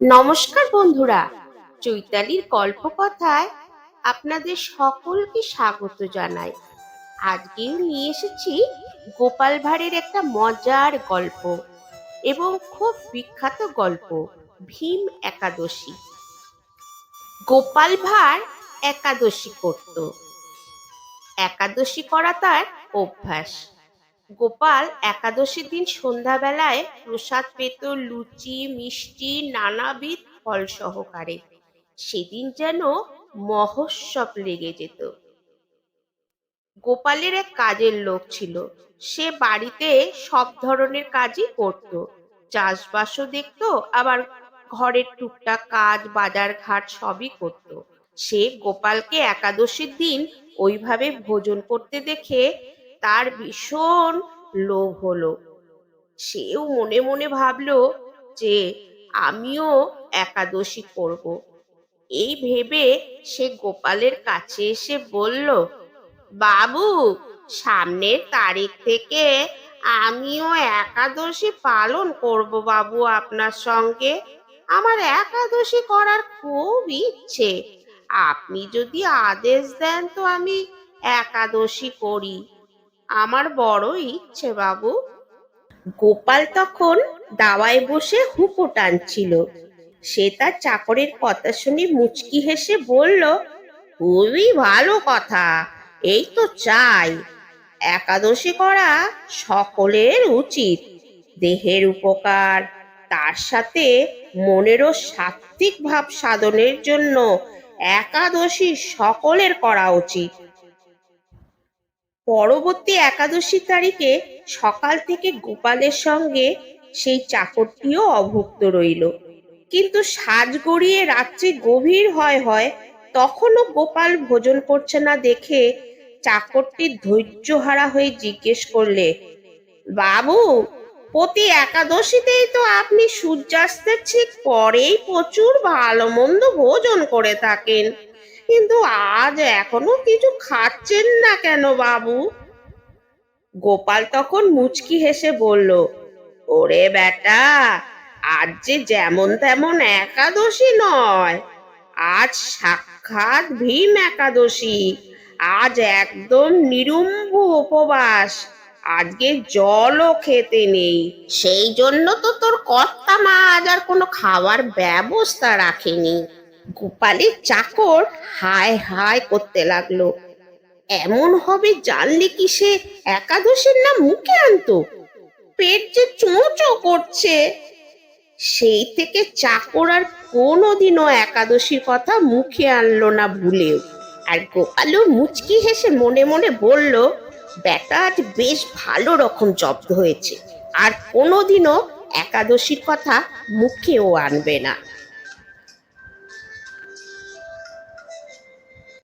নমস্কার বন্ধুরা, চৈতালির গল্পকথায় আপনাদের সকলকে স্বাগত জানাই। আজকেও নিয়ে এসেছি গোপাল ভাঁড়ের একটা মজার গল্প এবং খুব বিখ্যাত গল্প, ভীম একাদশী। গোপাল ভাঁড় একাদশী করত। একাদশী করা তার অভ্যাস। গোপাল একাদশীর দিন সন্ধ্যাবেলায় প্রসাদ পেত লুচি, মিষ্টি, নানাবিধ ফল সহকারে। সেদিন যেন মহোৎসব লেগে যেত। গোপালের এক কাজের লোক ছিল। সে বাড়িতে সব ধরনের কাজই করত। চাষবাসও দেখতো, আবার ঘরের টুকটাক কাজ বাজার ঘাট সবই করত। সে গোপালকে একাদশীর দিন ওইভাবে ভোজন করতে দেখে তার ভীষণ লোভ হলো। সেও মনে মনে ভাবলো যে, আমিও একাদশী করব। এই ভেবে সে গোপালের কাছে এসে বলল, বাবু, সামনের তারিখ থেকে আমিও একাদশী পালন করব বাবু আপনার সঙ্গে। আমার একাদশী করার খুব ইচ্ছে। আপনি যদি আদেশ দেন তো আমি একাদশী করি। আমার বড় ইচ্ছে বাবু। গোপাল তখন দাওয়ায় বসে হুকো টানছিল। সে তার চাকরের কথা শুনে মুচকি হেসে বলল, খুবই ভালো কথা, এই তো চাই। একাদশী করা সকলের উচিত। দেহের উপকার, তার সাথে মনেরও সাত্ত্বিক ভাব সাধনের জন্য একাদশী সকলের করা উচিত। পরবর্তী একাদশী তারিখে সকাল থেকে গোপালের সঙ্গে সেই চাকরটিও অভুক্ত রইল। কিন্তু সাজ গড়িয়ে রাত্রি গভীর হয় হয় তখনও গোপাল ভোজন করছে না দেখে চাকরটি ধৈর্যহারা হয়ে জিজ্ঞেস করলে, বাবু, প্রতি একাদশীতেই তো আপনি সূর্যাস্তের ঠিক পরেই প্রচুর ভালো মন্দ ভোজন করে থাকেন। কিন্তু আজ এখনও কিছু খাচ্ছেন না কেন বাবু? গোপাল তখন মুচকি হেসে বলল, ওরে বেটা আজ যে যেমন তেমন একাদশী নয়। আজ সাক্ষাৎ ভীম একাদশী। আজ একদম নিরুম্ভ উপবাস। আজকে জলও খেতে নেই। সেই জন্য তো তোর কর্তা মা আজ আর কোনো খাওয়ার ব্যবস্থা রাখেনি। গোপালের চাকর হায় হায় করতে লাগল। এমন হবে জানলে কি সে একাদশীর নাম মুখে আনতো? পেট যে চোঁচো করছে। সেই থেকে চাকর আর কোনোদিনও একাদশীর কথা মুখে আনলো না ভুলেও। আর গোপালও মুচকি হেসে মনে মনে বলল, বেটা, আজ বেশ ভালো রকম জব্দ হয়েছে। আর কোনোদিনও একাদশীর কথা মুখেও আনবে না।